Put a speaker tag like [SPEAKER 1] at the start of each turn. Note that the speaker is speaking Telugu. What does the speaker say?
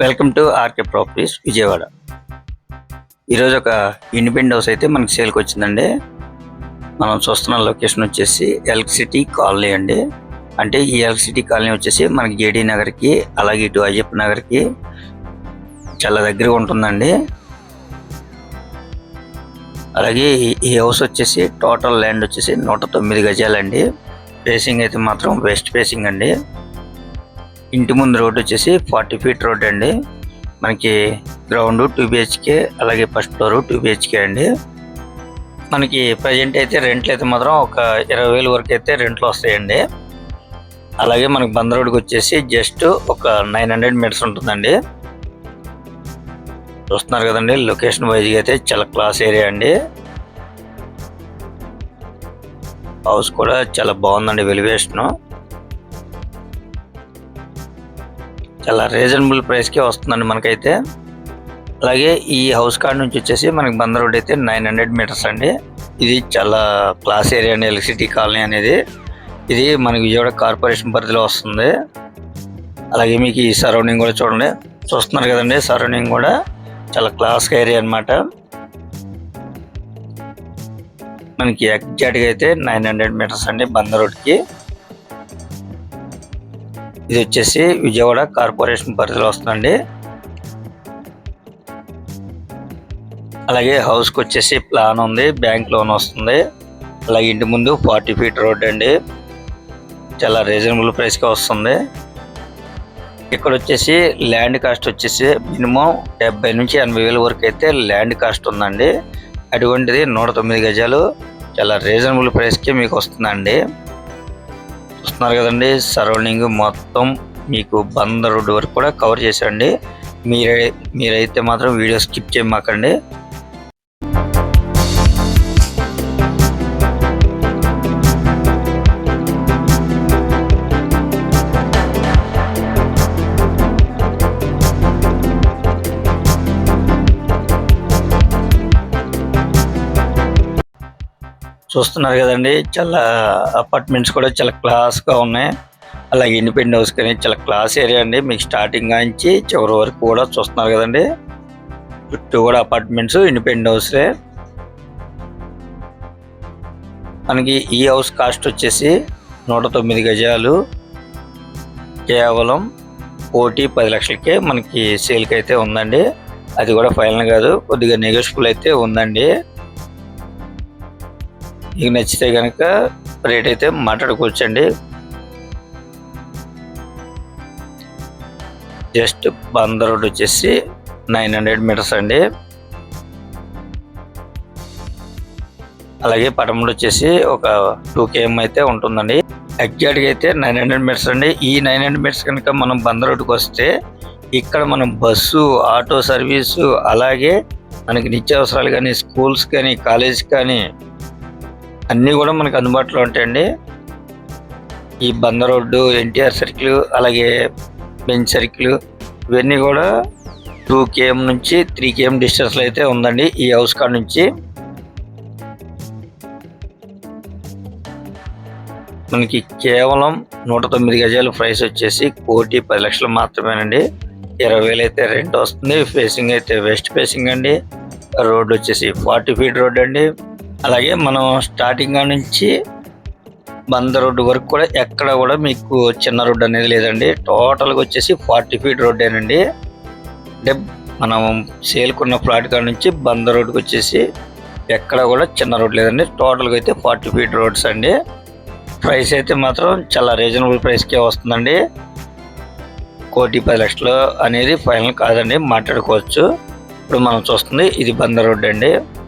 [SPEAKER 1] Welcome to RK Properties Vijayawada. ఈరోజు ఒక ఇండిపెండెంట్ హౌస్ అయితే మనకి సేల్కి వచ్చిందండి. మనం చూస్తున్న లొకేషన్ వచ్చేసి ఎల్క్ సిటీ కాలనీ అండి. అంటే ఈ ఎల్క్ సిటీ కాలనీ వచ్చేసి మనకి జేడీ నగర్కి అలాగే ఇటు అయ్యప్ప నగర్కి చాలా దగ్గరగా ఉంటుందండి. అలాగే ఈ- ఈ హౌస్ వచ్చేసి టోటల్ ల్యాండ్ వచ్చేసి నూట తొమ్మిది గజాలండి. ఫేసింగ్ అయితే మాత్రం వెస్ట్ ఫేసింగ్ అండి. ఇంటి ముందు రోడ్ వచ్చేసి ఫార్టీ ఫీట్ రోడ్ అండి. మనకి గ్రౌండ్ టూ బిహెచ్కే అలాగే ఫస్ట్ ఫ్లోర్ టూ బిహెచ్కే అండి. మనకి ప్రజెంట్ అయితే రెంట్లు అయితే మాత్రం ఒక ఇరవై వేలు వరకు అయితే రెంట్లు వస్తాయండి. అలాగే మనకి బంద్ రోడ్కి వచ్చేసి జస్ట్ ఒక నైన్ హండ్రెడ్ మీటర్స్ ఉంటుందండి. చూస్తున్నారు కదండి లొకేషన్ వైజ్గా అయితే చాలా క్లాస్ ఏరియా అండి. హౌస్ కూడా చాలా బాగుందండి వెలివేషను. చాలా రీజనబుల్ ప్రైస్కే వస్తుందండి మనకైతే. అలాగే ఈ హౌస్ కార్డ్ నుంచి వచ్చేసి మనకి బంద రోడ్ అయితే నైన్ హండ్రెడ్ మీటర్స్ అండి. ఇది చాలా క్లాస్ ఏరియా అండి ఎలక్ట్రిసిటీ కాలనీ అనేది. ఇది మనకి విజయవాడ కార్పొరేషన్ పరిధిలో వస్తుంది. అలాగే మీకు ఈ సరౌండింగ్ కూడా చూడండి. చూస్తున్నారు కదండి సరౌండింగ్ కూడా చాలా క్లాస్ ఏరియా అన్నమాట. మనకి ఎగ్జాక్ట్గా అయితే నైన్ హండ్రెడ్ మీటర్స్ అండి బంద రోడ్కి. ఇది వచ్చేసి విజయవాడ కార్పొరేషన్ పరిధిలో వస్తుందండి. అలాగే హౌస్కి వచ్చేసి ప్లాన్ ఉంది బ్యాంక్ లోన్ వస్తుంది. అలాగే ఇంటి ముందు ఫార్టీ ఫీట్ రోడ్ అండి. చాలా రీజనబుల్ ప్రైస్కి వస్తుంది. ఇక్కడ వచ్చేసి ల్యాండ్ కాస్ట్ వచ్చేసి మినిమం డెబ్బై నుంచి ఎనభై వేల వరకు అయితే ల్యాండ్ కాస్ట్ ఉందండి. అటువంటిది నూట తొమ్మిది గజాలు చాలా రీజనబుల్ ప్రైస్కి మీకు వస్తుందండి. చూస్తున్నారు కదండి. సరౌండింగ్ మొత్తం మీకు బంద రోడ్డు వరకు కూడా కవర్ చేశాండి మీరే మీరైతే మాత్రం వీడియో స్కిప్ చేయమాకండి. చూస్తున్నారు కదండి. చాలా అపార్ట్మెంట్స్ కూడా చాలా క్లాస్గా ఉన్నాయి. అలాగే ఇండిపెండెంట్ హౌస్ కానీ చాలా క్లాస్ ఏరియా అండి. మీకు స్టార్టింగ్ నుంచి చివరి వరకు కూడా చూస్తున్నారు కదండి. చుట్టూ కూడా అపార్ట్మెంట్స్ ఇండిపెండెంట్ హౌసే మనకి ఈ హౌస్ కాస్ట్ వచ్చేసి నూట తొమ్మిది గజాలు. కేవలం కోటి పది లక్షలకే మనకి సేల్కి అయితే ఉందండి. అది కూడా ఫైనల్ కాదు. కొద్దిగా నెగోషియబుల్ అయితే ఉందండి. మీకు నచ్చితే కనుక రేట్ అయితే మాట్లాడుకోవచ్చండి. జస్ట్ బంద రోడ్ వచ్చేసి నైన్ హండ్రెడ్ మీటర్స్ అండి. అలాగే పటముడు వచ్చేసి ఒక టూ కేఎం అయితే ఉంటుందండి. ఎగ్జాక్ట్గా అయితే నైన్ హండ్రెడ్ మీటర్స్ అండి. ఈ నైన్ హండ్రెడ్ మీటర్స్ కనుక మనం బంద రోడ్డుకి వస్తే ఇక్కడ మనం బస్సు ఆటో సర్వీసు అలాగే మనకి నిత్యావసరాలు కానీ స్కూల్స్ కానీ కాలేజ్ కానీ అన్నీ కూడా మనకు అందుబాటులో ఉంటాయండి. ఈ బంద రోడ్డు ఎన్టీఆర్ సర్కిల్ అలాగే బెంచ్ సర్కిల్ ఇవన్నీ కూడా టూ కేఎం నుంచి త్రీ కేఎం డిస్టెన్స్లో అయితే ఉందండి ఈ హౌస్ కాడ నుంచి. మనకి కేవలం నూట తొమ్మిది గజాల ప్రైస్ వచ్చేసి కోటి పది లక్షలు మాత్రమేనండి. ఇరవై వేలు అయితే రెంట్ వస్తుంది ఫేసింగ్ అయితే వెస్ట్ ఫేసింగ్ అండి. రోడ్ వచ్చేసి ఫార్టీ ఫీట్ రోడ్ అండి. అలాగే మనం స్టార్టింగ్ కాడ నుంచి బంద రోడ్డు వరకు కూడా ఎక్కడ కూడా మీకు చిన్న రోడ్డు అనేది లేదండి. టోటల్గా వచ్చేసి ఫార్టీ ఫీట్ రోడ్డేనండి అంటే మనం సేల్కున్న ఫ్లాట్ కాడ నుంచి బంద రోడ్డుకి వచ్చేసి ఎక్కడ కూడా చిన్న రోడ్ లేదండి. టోటల్గా అయితే ఫార్టీ ఫీట్ రోడ్స్ అండి. ప్రైస్ అయితే మాత్రం చాలా రీజనబుల్ ప్రైస్కే వస్తుందండి. కోటి పది లక్షలు అనేది ఫైనల్ కాదండి. మాట్లాడుకోవచ్చు. ఇప్పుడు మనం చూస్తుంది ఇది బంద రోడ్ అండి.